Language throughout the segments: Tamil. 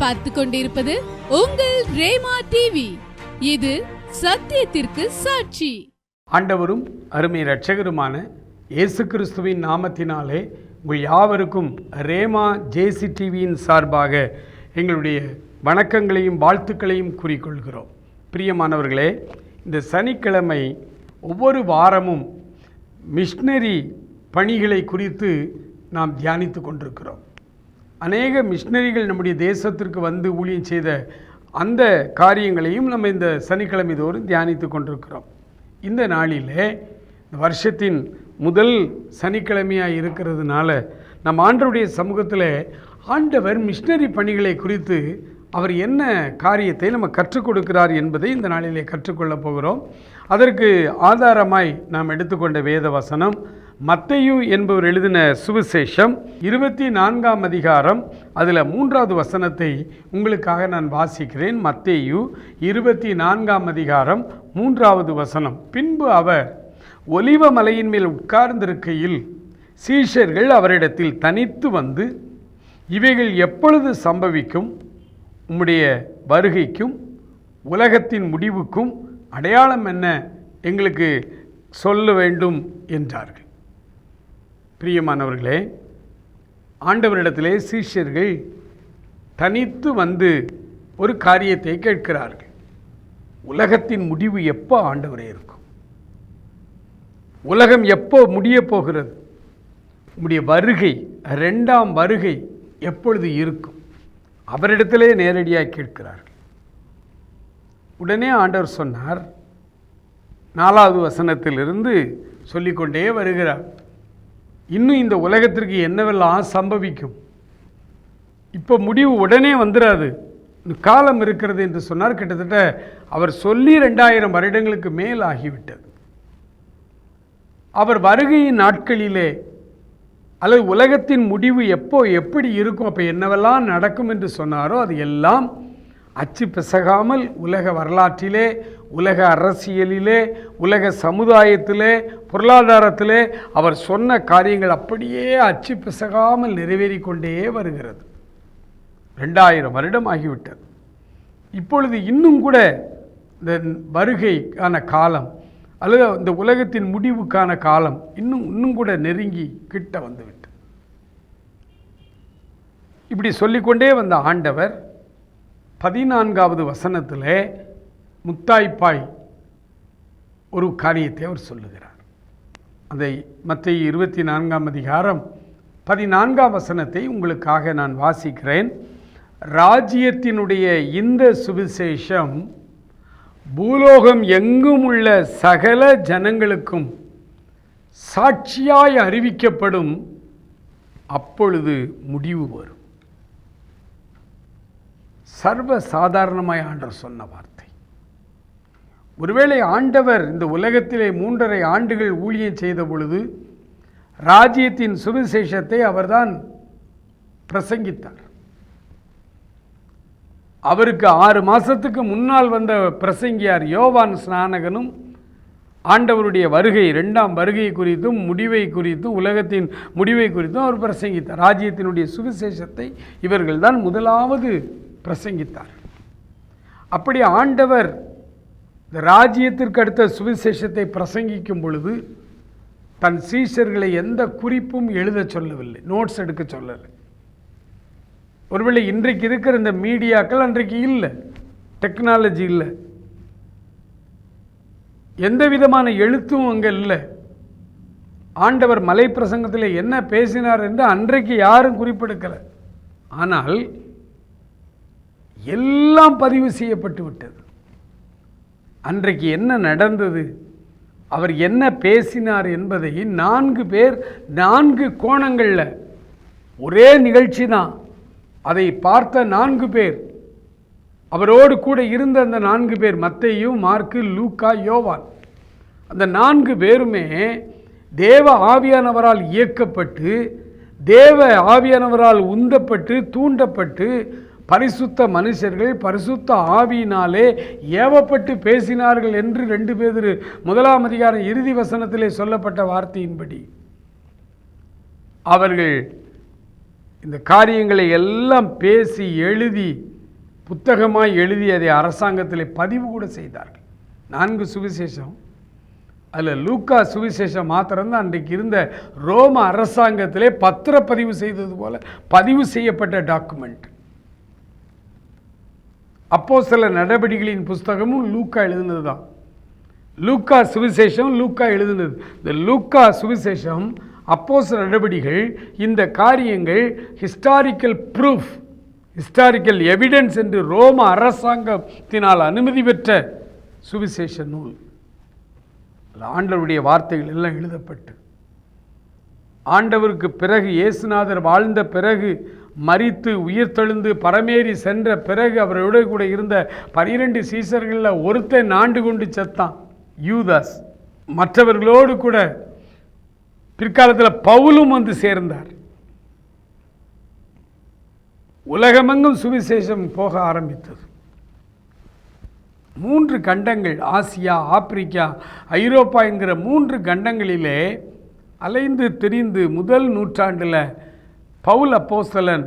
பார்த்து கொண்டிருப்பது உங்கள் ரேமா டிவி இது சத்தியத்திற்கு சாட்சி. ஆண்டவரும் அருமை இரட்சகருமான இயேசு கிறிஸ்துவின் நாமத்தினாலே உங்கள் யாவருக்கும் ரேமா ஜேசி டிவியின் சார்பாக எங்களுடைய வணக்கங்களையும் வாழ்த்துக்களையும் கூறிக்கொள்கிறோம். பிரியமானவர்களே இந்த சனிக்கிழமை ஒவ்வொரு வாரமும் மிஷினரி பணிகளை குறித்து நாம் தியானித்து கொண்டிருக்கிறோம். அநேக மிஷினரிகள் நம்முடைய தேசத்திற்கு வந்து ஊழியம் செய்த அந்த காரியங்களையும் நம்ம இந்த சனிக்கிழமை தோறும் தியானித்து கொண்டிருக்கிறோம். இந்த நாளிலே இந்த வருஷத்தின் முதல் சனிக்கிழமையாக இருக்கிறதுனால நம் ஆண்டருடைய சமூகத்தில் ஆண்டவர் மிஷினரி பணிகளை குறித்து அவர் என்ன காரியத்தை நம்ம கற்றுக் கொடுக்கிறார் என்பதை இந்த நாளிலே கற்றுக்கொள்ளப் போகிறோம். அதற்கு ஆதாரமாய் நாம் எடுத்துக்கொண்ட வேத வசனம் மத்தையு என்பவர் எழுதின சுவிசேஷம் இருபத்தி நான்காம் அதிகாரம் அதில் மூன்றாவது வசனத்தை உங்களுக்காக நான் வாசிக்கிறேன். மத்தேயு இருபத்தி நான்காம் அதிகாரம் மூன்றாவது வசனம். பின்பு அவர் ஒலிவ மலையின் மேல் உட்கார்ந்திருக்கையில் சீஷர்கள் அவரிடத்தில் தனித்து வந்து இவைகள் எப்பொழுது சம்பவிக்கும்? உம்முடைய வருகைக்கும் உலகத்தின் முடிவுக்கும் அடையாளம் என்ன? எங்களுக்கு சொல்ல வேண்டும் என்றார்கள். பிரியமானவர்களே ஆண்டவரிடத்திலே சீஷர்கள் தனித்து வந்து ஒரு காரியத்தை கேட்கிறார்கள். உலகத்தின் முடிவு எப்போ ஆண்டவரே இருக்கும்? உலகம் எப்போ முடிய போகிறது? உம்முடைய வருகை ரெண்டாம் வருகை எப்பொழுது இருக்கும்? அவரிடத்திலே நேரடியாக கேட்கிறார்கள். உடனே ஆண்டவர் சொன்னார் நாலாவது வசனத்திலிருந்து சொல்லிக்கொண்டே வருகிறார். இன்னும் இந்த உலகத்திற்கு என்னவெல்லாம் சம்பவிக்கும்? இப்போ முடிவு உடனே வந்துடாது காலம் இருக்கிறது என்று சொன்னார் கிட்டத்தட்ட அவர் சொல்லி ரெண்டாயிரம் வருடங்களுக்கு மேல் ஆகிவிட்டது. அவர் வருகையின் நாட்களிலே அல்லது உலகத்தின் முடிவு எப்போ எப்படி இருக்கும் அப்போ என்னவெல்லாம் நடக்கும் என்று சொன்னாரோ அது எல்லாம் அச்சு பிசகாமல் உலக வரலாற்றிலே உலக அரசியலிலே உலக சமுதாயத்திலே பொருளாதாரத்திலே அவர் சொன்ன காரியங்கள் அப்படியே அச்சு பிசகாமல் நிறைவேறி கொண்டே வருகிறது. ரெண்டாயிரம் வருடம் ஆகிவிட்டது. இப்பொழுது இன்னும் கூட இந்த வருகைக்கான காலம் அல்லது இந்த உலகத்தின் முடிவுக்கான காலம் இன்னும் இன்னும் கூட நெருங்கி கிட்ட வந்துவிட்டு இப்படி சொல்லிக்கொண்டே வந்த ஆண்டவர் பதினான்காவது வசனத்தில் முத்தாய்ப்பாய் ஒரு காரியத்தை அவர் சொல்லுகிறார். அதை மத்திய இருபத்தி நான்காம் அதிகாரம் பதினான்காம் வசனத்தை உங்களுக்காக நான் வாசிக்கிறேன். ராஜ்யத்தினுடைய இந்த சுவிசேஷம் பூலோகம் எங்கும் உள்ள சகல ஜனங்களுக்கும் சாட்சியாய் அறிவிக்கப்படும். அப்பொழுது முடிவு வரும். சர்வ சாதாரணமாய் ஆண்டர் சொன்ன வார்த்தை. ஒருவேளை ஆண்டவர் இந்த உலகத்திலே மூன்றரை ஆண்டுகள் ஊழியம் செய்த பொழுது ராஜ்யத்தின் சுவிசேஷத்தை அவர்தான் பிரசங்கித்தார். அவருக்கு ஆறு மாதத்துக்கு முன்னால் வந்த பிரசங்கியார் யோவான் ஸ்நானகனும் ஆண்டவருடைய வருகை ரெண்டாம் வருகை குறித்தும் முடிவை குறித்தும் உலகத்தின் முடிவை குறித்தும் அவர் பிரசங்கித்தார். ராஜ்யத்தினுடைய சுவிசேஷத்தை இவர்கள்தான் முதலாவது பிரசங்கித்தார். அப்படி ஆண்டவர் இந்த ராஜ்யத்திற்கு அடுத்த சுவிசேஷத்தை பிரசங்கிக்கும் பொழுது தன் சீஷர்களை எந்த குறிப்பும் எழுத சொல்லவில்லை நோட்ஸ் எடுக்க சொல்லலை. ஒருவேளை இன்றைக்கு இருக்கிற இந்த மீடியாக்கள் அன்றைக்கு இல்லை டெக்னாலஜி இல்லை. எந்த விதமான எழுத்தும் அங்கே இல்லை. ஆண்டவர் மலை பிரசங்கத்தில் என்ன பேசினார் என்று அன்றைக்கு யாரும் குறிப்பெடுக்கலை. ஆனால் எல்லாம் பதிவு செய்யப்பட்டு விட்டது. அன்றைக்கு என்ன நடந்தது? அவர் என்ன பேசினார் என்பதை நான்கு பேர் நான்கு கோணங்களில் ஒரே நிகழ்ச்சி தான் அதை பார்த்த நான்கு பேர் அவரோடு கூட இருந்த அந்த நான்கு பேர் மத்தையும் மார்க்கு லூக்கா யோவான். அந்த நான்கு பேருமே தேவ ஆவியானவரால் இயக்கப்பட்டு தேவ ஆவியானவரால் உந்தப்பட்டு தூண்டப்பட்டு பரிசுத்த மனுஷர்கள் பரிசுத்த ஆவியினாலே ஏவப்பட்டு பேசினார்கள் என்று ரெண்டு பேர் முதலாம் அதிகாரம் இறுதி வசனத்திலே சொல்லப்பட்ட வார்த்தையின்படி. அவர்கள் இந்த காரியங்களை எல்லாம் பேசி எழுதி புத்தகமாக எழுதி அதை அரசாங்கத்தில் பதிவு கூட செய்தார்கள். நான்கு சுவிசேஷம். அதில் லூக்கா சுவிசேஷம் மாத்திரம்தான் அன்றைக்கு இருந்த ரோம அரசாங்கத்திலே பத்திரப்பதிவு செய்தது போல பதிவு செய்யப்பட்ட டாக்குமெண்ட். அப்போ சில நடவடிக்கைகளின் புஸ்தகமும் லூக்கா எழுதுனது தான் லூக்கா சுவிசேஷம் லூக்கா எழுதுனது. இந்த லூக்கா சுவிசேஷம் அப்போஸ் நடவடிகள் இந்த காரியங்கள் ஹிஸ்டாரிக்கல் ப்ரூஃப் ஹிஸ்டாரிக்கல் எவிடன்ஸ் என்று ரோம அரசாங்கத்தினால் அனுமதி பெற்ற சுவிசேஷ நூல். ஆண்டவருடைய வார்த்தைகள் எல்லாம் எழுதப்பட்டு. ஆண்டவருக்கு பிறகு இயேசுநாதர் வாழ்ந்த பிறகு மரித்து உயிர்த்தெழுந்து பரமேறி சென்ற பிறகு அவரோட கூட இருந்த பனிரெண்டு சீசர்களில் ஒருத்தன் ஆண்டு கொண்டு செத்தான் யூதாஸ். மற்றவர்களோடு கூட பிற்காலத்தில் பவுலும் வந்து சேர்ந்தார். உலகமெங்கும் சுவிசேஷம் போக ஆரம்பித்தது. மூன்று கண்டங்கள் ஆசியா ஆப்பிரிக்கா ஐரோப்பா என்கிற மூன்று கண்டங்களிலே அலைந்து திரிந்து முதல் நூற்றாண்டில் பவுல் அப்போஸ்தலன்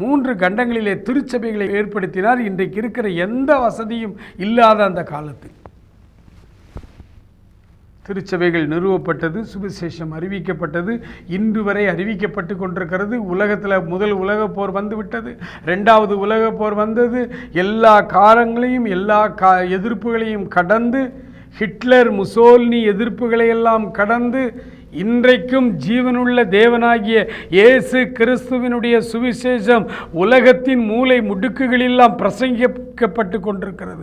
மூன்று கண்டங்களிலே திருச்சபைகளை ஏற்படுத்தினார். இன்றைக்கு இருக்கிற எந்த வசதியும் இல்லாத அந்த காலத்தில். திருச்சபைகள் நிறுவப்பட்டது சுவிசேஷம் அறிவிக்கப்பட்டது இன்று வரை அறிவிக்கப்பட்டு கொண்டிருக்கிறது. உலகத்தில் முதல் உலக போர் வந்துவிட்டது ரெண்டாவது உலக போர் வந்தது. எல்லா காலங்களையும் எல்லா கா எதிர்ப்புகளையும் கடந்து ஹிட்லர் முசோல்னி எதிர்ப்புகளையெல்லாம் கடந்து இன்றைக்கும் ஜீவனுள்ள தேவனாகிய இயேசு கிறிஸ்துவினுடைய சுவிசேஷம் உலகத்தின் மூலை முடுக்குகளெல்லாம் பிரசங்கிக்கப்பட்டு கொண்டிருக்கிறது.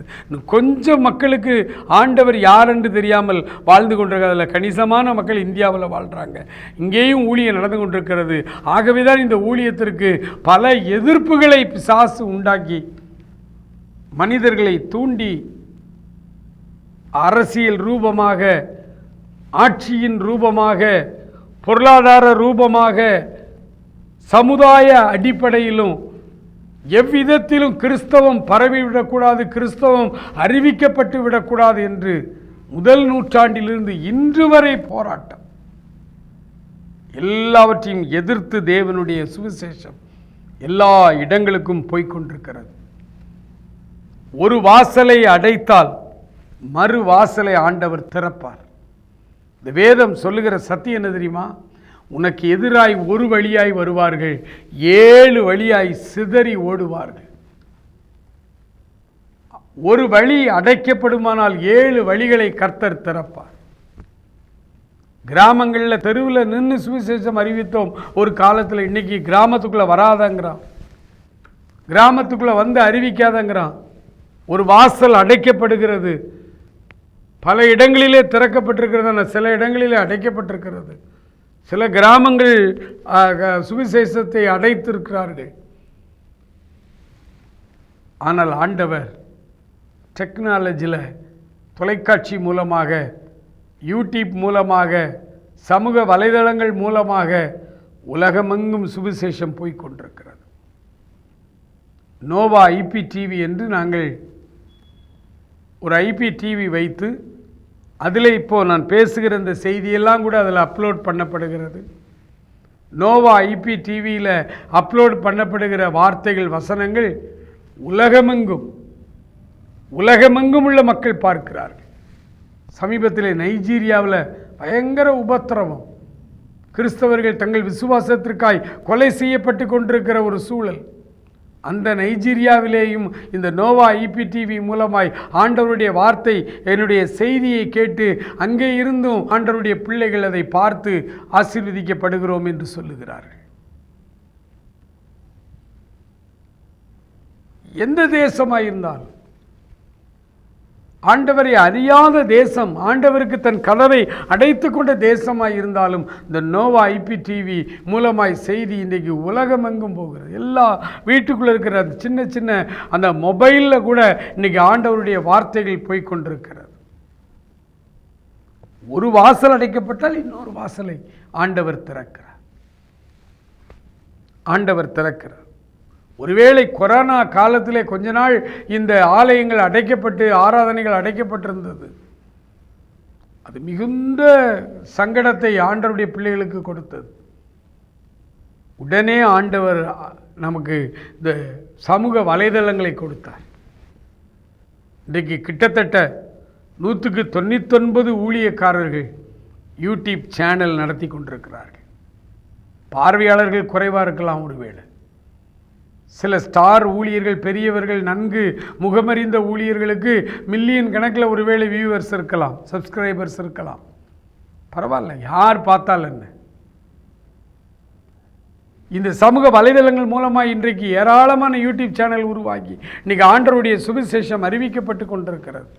கொஞ்சம் மக்களுக்கு ஆண்டவர் யார் என்று தெரியாமல் வாழ்ந்து கொண்டிருக்கிறது அதில் கணிசமான மக்கள் இந்தியாவில் வாழ்கிறாங்க இங்கேயும் ஊழியம் நடந்து கொண்டிருக்கிறது. ஆகவே தான் இந்த ஊழியத்திற்கு பல எதிர்ப்புகளை சாசு உண்டாக்கி மனிதர்களை தூண்டி அரசியல் ரூபமாக ஆட்சியின் ரூபமாக பொருளாதார ரூபமாக சமுதாய அடிப்படையிலும் எவ்விதத்திலும் கிறிஸ்தவம் பரவிவிடக்கூடாது கிறிஸ்தவம் அறிவிக்கப்பட்டு விடக்கூடாது என்று முதல் நூற்றாண்டிலிருந்து இன்று வரை போராட்டம். எல்லாவற்றையும் எதிர்த்து தேவனுடைய சுவிசேஷம் எல்லா இடங்களுக்கும் போய்க்கொண்டிருக்கிறது. ஒரு வாசலை அடைத்தால் மறு வாசலை ஆண்டவர் திறப்பார். இந்த வேதம் சொல்லுகிற சத்தியம் என்ன தெரியுமா? உனக்கு எதிராய் ஒரு வழியாய் வருவார்கள் ஏழு வழியாய் சிதறி ஓடுவார்கள். ஒரு வழி அடைக்கப்படுமானால் ஏழு வழிகளை கர்த்தர் திறப்பார். கிராமங்களில் தெருவில் நின்று சுவிசேஷம் அறிவித்தோம். ஒரு காலத்தில் இன்னைக்கு கிராமத்துக்குள்ளே வராதங்கிறான். கிராமத்துக்குள்ளே வந்து அறிவிக்காதங்கிறான். ஒரு வாசல் அடைக்கப்படுகிறது. பல இடங்களிலே திறக்கப்பட்டிருக்கிறது ஆனால் சில இடங்களிலே அடைக்கப்பட்டிருக்கிறது. சில கிராமங்கள் சுவிசேஷத்தை அடைத்திருக்கிறார்கள். ஆனால் ஆண்டவர் டெக்னாலஜியில் தொலைக்காட்சி மூலமாக யூடியூப் மூலமாக சமூக வலைதளங்கள் மூலமாக உலகமெங்கும் சுவிசேஷம் போய்க் கொண்டிருக்கிறது. நோவா ஐபி டிவி என்று நாங்கள் ஒரு ஐபி டிவி வைத்து அதில் இப்போது நான் பேசுகிற இந்த செய்தியெல்லாம் கூட அதில் அப்லோட் பண்ணப்படுகிறது. நோவா ஐபி டிவியில் அப்லோட் பண்ணப்படுகிற வார்த்தைகள் வசனங்கள் உலகமெங்கும் உலகமெங்கும் உள்ள மக்கள் பார்க்கிறார்கள். சமீபத்தில் நைஜீரியாவில் பயங்கர உபத்திரவம். கிறிஸ்தவர்கள் தங்கள் விசுவாசத்திற்காய் கொலை செய்யப்பட்டு கொண்டிருக்கிற ஒரு சூழல். அந்த நைஜீரியாவிலேயும் இந்த நோவா இபிடிவி மூலமாய் ஆண்டவருடைய வார்த்தை என்னுடைய செய்தியை கேட்டு அங்கே இருந்தும் ஆண்டவருடைய பிள்ளைகள் அதை பார்த்து ஆசீர்வதிக்கப்படுகிறோம் என்று சொல்லுகிறார்கள். எந்த தேசமாக இருந்தாலும் ஆண்டவரை அறியாத தேசம் ஆண்டவருக்கு தன் கதவை அடைத்து கொண்ட தேசமாக இருந்தாலும் இந்த நோவா ஐபி டிவி மூலமாய் செய்தி இன்றைக்கு உலகமெங்கும் போகிறது. எல்லா வீட்டுக்குள்ளே இருக்கிற அந்த சின்ன சின்ன அந்த மொபைலில் கூட இன்றைக்கி ஆண்டவருடைய வார்த்தைகள் போய்கொண்டிருக்கிறது ஒரு வாசல் அடைக்கப்பட்டால் இன்னொரு வாசலை ஆண்டவர் திறக்கிறார். ஆண்டவர் திறக்கிறார். ஒருவேளை கொரோனா காலத்திலே கொஞ்ச நாள் இந்த ஆலயங்கள் அடைக்கப்பட்டு ஆராதனைகள் அடைக்கப்பட்டிருந்தது. அது மிகுந்த சங்கடத்தை ஆண்டவருடைய பிள்ளைகளுக்கு கொடுத்தது. உடனே ஆண்டவர் நமக்கு இந்த சமூக வலைதளங்களை கொடுத்தார். இன்றைக்கு கிட்டத்தட்ட நூற்றுக்கு தொண்ணூத்தொன்பது ஊழியக்காரர்கள் யூடியூப் சேனல் நடத்தி கொண்டிருக்கிறார்கள். பார்வையாளர்கள் குறைவாக இருக்கலாம் ஒருவேளை. சில ஸ்டார் ஊழியர்கள் பெரியவர்கள் நன்கு முகமறிந்த ஊழியர்களுக்கு மில்லியன் கணக்கில் ஒருவேளை வியூவர்ஸ் இருக்கலாம் சப்ஸ்கிரைபர்ஸ் இருக்கலாம். பரவாயில்ல யார் பார்த்தால் என்ன? இந்த சமூக வலைதளங்கள் மூலமாக இன்றைக்கு ஏராளமான யூடியூப் சேனல் உருவாக்கி இன்னைக்கு ஆண்டருடைய சுவிசேஷம் அறிவிக்கப்பட்டு கொண்டிருக்கிறது.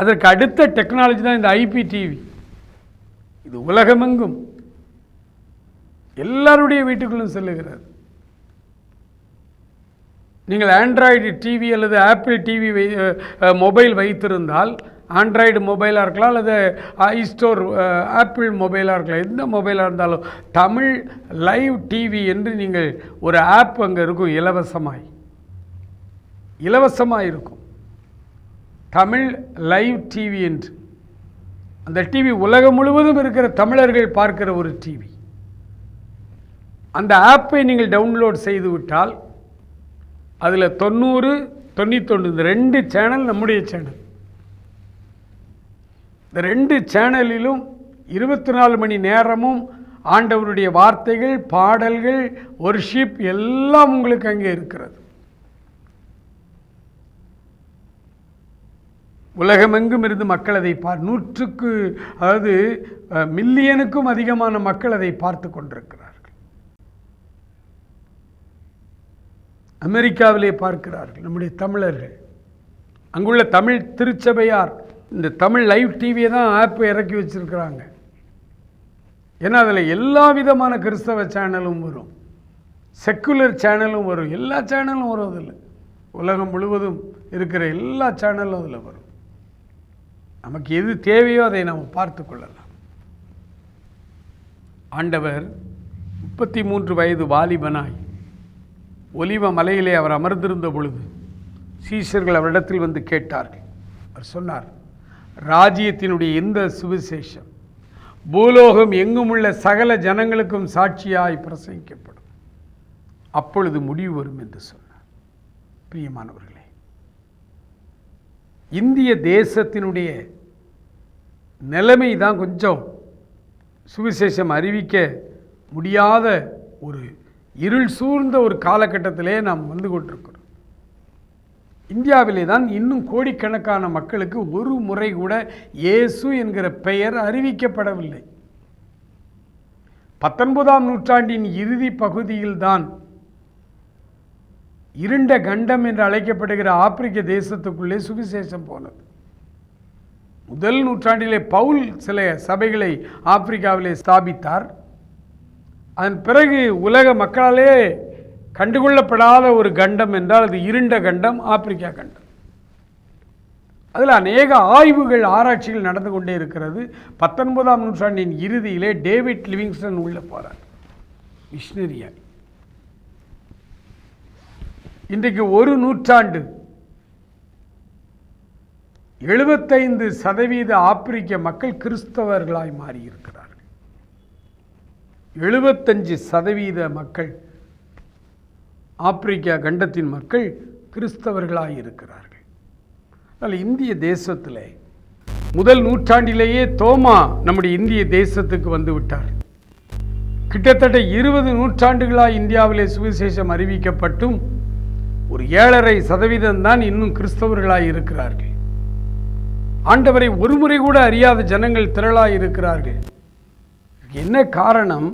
அதற்கு அடுத்த டெக்னாலஜி தான் இந்த ஐபி டிவி இது உலகமெங்கும். எல்லாருடைய வீட்டுக்குள்ளும் செல்லுகிறது நீங்கள் ஆண்ட்ராய்டு டிவி அல்லது ஆப்பிள் டிவி வை மொபைல் வைத்திருந்தால் ஆண்ட்ராய்டு மொபைலாக இருக்கலாம் அல்லது ஐஸ்டோர் ஆப்பிள் மொபைலாக இருக்கலாம் எந்த மொபைலாக இருந்தாலும் தமிழ் லைவ் டிவி என்று நீங்கள் ஒரு ஆப் அங்கே இருக்கும் இலவசமாய். இலவசமாக இருக்கும். தமிழ் லைவ் டிவி என்று. அந்த டிவி உலகம் முழுவதும் இருக்கிற தமிழர்கள் பார்க்கிற ஒரு டிவி அந்த ஆப்பை நீங்கள் டவுன்லோட் செய்து விட்டால் அதில் தொண்ணூறு தொண்ணூத்தொன்று இந்த ரெண்டு சேனல் நம்முடைய சேனல். இந்த ரெண்டு சேனலிலும் இருபத்தி நாலு மணி நேரமும் ஆண்டவருடைய வார்த்தைகள் பாடல்கள் ஒர்ஷிப் எல்லாம் உங்களுக்கு அங்கே இருக்கிறது. உலகமெங்கும் இருந்து மக்கள் அதை பார் நூற்றுக்கு அதாவது மில்லியனுக்கும் அதிகமான மக்கள் அதை பார்த்து கொண்டிருக்கிறார். அமெரிக்காவிலே பார்க்கிறார்கள் நம்முடைய தமிழர்கள். அங்குள்ள தமிழ் திருச்சபையார் இந்த தமிழ் லைவ் டிவியை தான் ஆப் இறக்கி வச்சிருக்கிறாங்க. ஏன்னா அதில் எல்லா விதமான கிறிஸ்தவ சேனலும் வரும். செக்குலர் சேனலும் வரும். எல்லா சேனலும் வரும் அதில். உலகம் முழுவதும் இருக்கிற எல்லா சேனலும் அதில் வரும். நமக்கு எது தேவையோ அதை நாம் பார்த்து கொள்ளலாம். ஆண்டவர் முப்பத்தி மூன்று வயது வாலிபனாய் ஒலிவ மலையிலே அவர் அமர்ந்திருந்த பொழுது சீஷர்கள் அவரிடத்தில் வந்து கேட்டார்கள். அவர் சொன்னார் ராஜ்யத்தினுடைய இந்த சுவிசேஷம்? பூலோகம் எங்கும் உள்ள சகல ஜனங்களுக்கும் சாட்சியாய் பிரசங்கிக்கப்படும். அப்பொழுது முடிவு வரும் என்று சொன்னார். பிரியமானவர்களே இந்திய தேசத்தினுடைய நிலைமை தான் கொஞ்சம் சுவிசேஷம் அறிவிக்க முடியாத ஒரு இருள் சூழ்ந்த ஒரு காலகட்டத்திலே நாம் வந்து கொண்டிருக்கிறோம். இந்தியாவிலே தான் இன்னும் கோடிக்கணக்கான மக்களுக்கு ஒரு முறை கூட இயேசு என்கிற பெயர் அறிவிக்கப்படவில்லை. பத்தொன்பதாம் நூற்றாண்டின் இறுதி பகுதியில்தான் இருண்ட கண்டம் என்று அழைக்கப்படுகிற ஆப்பிரிக்க தேசத்துக்குள்ளே சுவிசேஷம் போனது. முதல் நூற்றாண்டிலே பவுல் சில சபைகளை ஆப்பிரிக்காவிலே ஸ்தாபித்தார். அதன் பிறகு உலக மக்களாலே கண்டுகொள்ளப்படாத ஒரு கண்டம் என்றால் அது இருண்ட கண்டம் ஆப்பிரிக்கா கண்டம். அதில் அநேக ஆய்வுகள் ஆராய்ச்சிகள் நடந்து கொண்டே இருக்கிறது. பத்தொன்பதாம் நூற்றாண்டின் இறுதியிலே டேவிட் லிவிங்ஸ்டன் உள்ளே போகிறார் மிஷினரியாய் இன்றைக்கு ஒரு நூற்றாண்டு எழுபத்தைந்து சதவீத ஆப்பிரிக்க மக்கள் கிறிஸ்தவர்களாய் மாறியிருக்கிறார் எழுபத்தஞ்சு சதவீத மக்கள் ஆப்பிரிக்கா கண்டத்தின் மக்கள் கிறிஸ்தவர்களாக இருக்கிறார்கள் அதனால் இந்திய தேசத்தில் முதல் நூற்றாண்டிலேயே தோமா நம்முடைய இந்திய தேசத்துக்கு வந்து விட்டார். கிட்டத்தட்ட இருபது நூற்றாண்டுகளாக இந்தியாவிலே சுவிசேஷம் அறிவிக்கப்பட்டும் ஒரு ஏழரை சதவீதம் தான் இன்னும் கிறிஸ்தவர்களாக இருக்கிறார்கள் ஆண்டவரை ஒருமுறை கூட அறியாத ஜனங்கள் திரளாக இருக்கிறார்கள் என்ன காரணம்?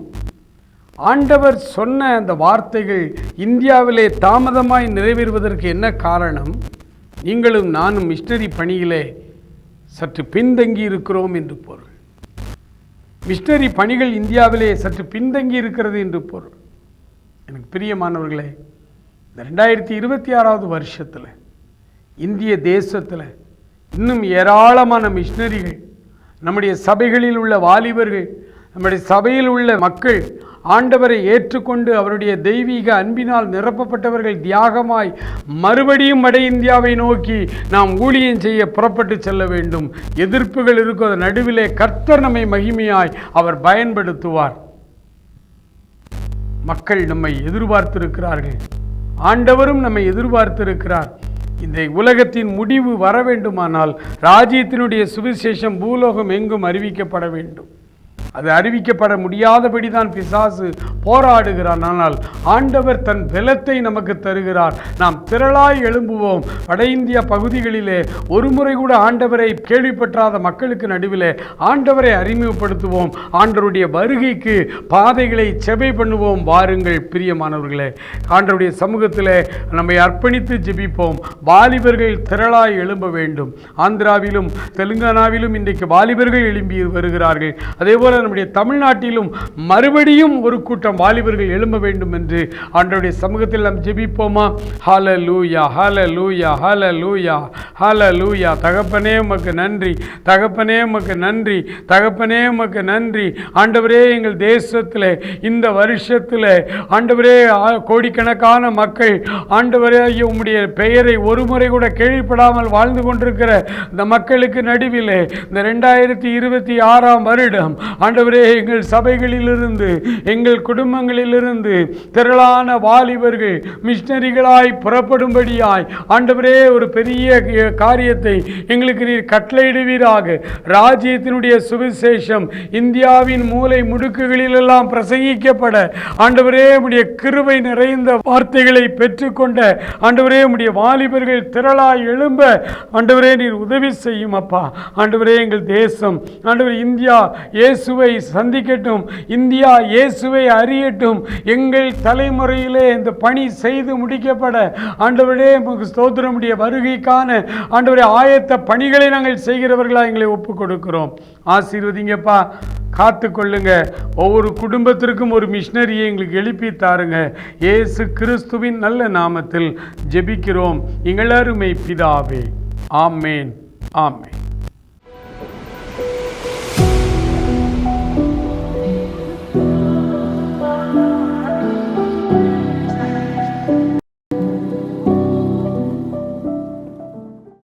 ஆண்டவர் சொன்ன அந்த வார்த்தைகள் இந்தியாவிலே தாமதமாய் நிறைவேறுவதற்கு என்ன காரணம்? நீங்களும் நானும் மிஷினரி பணியிலே சற்று பின்தங்கி இருக்கிறோம் என்று பொருள். மிஷினரி பணிகள் இந்தியாவிலே சற்று பின்தங்கி இருக்கிறது என்று பொருள். எனக்கு பிரியமானவர்களே இந்த ரெண்டாயிரத்தி இருபத்தி ஆறாவது வருஷத்தில் இந்திய தேசத்தில் இன்னும் ஏராளமான மிஷினரிகள் நம்முடைய சபைகளில் உள்ள வாலிபர்கள் நம்முடைய சபையில் உள்ள மக்கள் ஆண்டவரை ஏற்றுக்கொண்டு அவருடைய தெய்வீக அன்பினால் நிரப்பப்பட்டவர்கள் தியாகமாய் மறுபடியும் வட இந்தியாவை நோக்கி நாம் ஊழியம் செய்ய புறப்பட்டு செல்ல வேண்டும். எதிர்ப்புகள் இருக்கும் அதன் நடுவிலே கர்த்தர் நம்மை மகிமையாய் அவர் பயன்படுத்துவார். மக்கள் நம்மை எதிர்பார்த்திருக்கிறார்கள். ஆண்டவரும் நம்மை எதிர்பார்த்திருக்கிறார். இந்த உலகத்தின் முடிவு வர வேண்டுமானால் ராஜ்யத்தினுடைய சுவிசேஷம் பூலோகம் எங்கும் அறிவிக்கப்பட வேண்டும். அது அறிவிக்கப்பட முடியாதபடி தான் பிசாசு போராடுகிறான். ஆனால் ஆண்டவர் தன் பலத்தை நமக்கு தருகிறார். நாம் திரளாய் எழும்புவோம். வட இந்திய பகுதிகளிலே ஒரு முறை கூட ஆண்டவரை கேள்விப்பற்றாத மக்களுக்கு நடுவிலே ஆண்டவரை அறிமுகப்படுத்துவோம். ஆண்டவருடைய வருகைக்கு பாதைகளை செபை பண்ணுவோம். வாருங்கள் பிரியமானவர்களே. ஆண்டவருடைய சமூகத்தில் நம்மை அர்ப்பணித்து ஜெபிப்போம். வாலிபர்கள் திரளாய் எழும்ப வேண்டும். ஆந்திராவிலும் தெலுங்கானாவிலும் இன்றைக்கு வாலிபர்கள் எழும்பி வருகிறார்கள். அதேபோல் போல நம்முடைய தமிழ்நாட்டிலும் மறுபடியும் ஒரு கூட்டம் வாலிபர்கள் எழும்ப வேண்டும் என்று ஆண்டவருடைய சமூகத்தில் நாம் ஜெபிப்போமா? ஹால லூயா ஹால லூயா ஹால லூயா ஹால லூயா தகப்பனே உமக்கு நன்றி. தகப்பனே உமக்கு நன்றி. தகப்பனே உமக்கு நன்றி. ஆண்டவரே எங்கள் தேசத்தில் இந்த வருஷத்தில் ஆண்டவரே கோடிக்கணக்கான மக்கள் ஆண்டவரே உம்முடைய பெயரை ஒரு முறை கூட கேள்விப்படாமல் வாழ்ந்து கொண்டிருக்கிற இந்த மக்களுக்கு நடுவிலே இந்த ரெண்டாயிரத்தி இருபத்தி ஆறாம் வருடம் ஆண்டவரே எங்கள் சபைகளிலிருந்து எங்கள் குடும்பங்களிலிருந்து திரளான வாலிபர்கள் மிஷினரிகளாய் புறப்படும்படியாய் ஆண்டவரே ஒரு பெரிய காரியத்தை எங்களுக்கு நீர் கட்டளையிடுவீராக. ராஜ்யத்தினுடைய சுவிசேஷம் இந்தியாவின் மூலை முடுக்குகளிலெல்லாம் பிரசங்கிக்கப்பட ஆண்டவரே உடைய கிருவை நிறைந்த வார்த்தைகளை பெற்றுக்கொண்ட ஆண்டவரே உடைய வாலிபர்கள் திரளாய் எழும்ப ஆண்டவரே நீர் உதவி செய்யும் அப்பா. ஆண்டவரே எங்கள் தேசம் ஆண்டவர் இந்தியா இயேசுவை சந்திக்கட்டும். இந்தியா இயேசுவை அறியட்டும். எங்கள் தலைமுறையிலே இந்த பணி செய்து முடிக்கப்பட. ஆண்டவரே உமக்கு ஸ்தோத்திரமுடைய வருகைக்கான ஆண்டவரே ஆயத்த பணிகளை நாங்கள் செய்கிறவர்களாக எங்களை ஒப்புக் கொடுக்கிறோம் ஆசீர்வதிங்கப்பா. காத்து கொள்ளுங்க ஒவ்வொரு குடும்பத்திற்கும் ஒரு மிஷினரியை எங்களுக்கு எழுப்பி தாருங்க. இயேசு கிறிஸ்துவின் நல்ல நாமத்தில் ஜெபிக்கிறோம். எங்கள் அருமை பிதாவே. ஆமேன். ஆமேன்.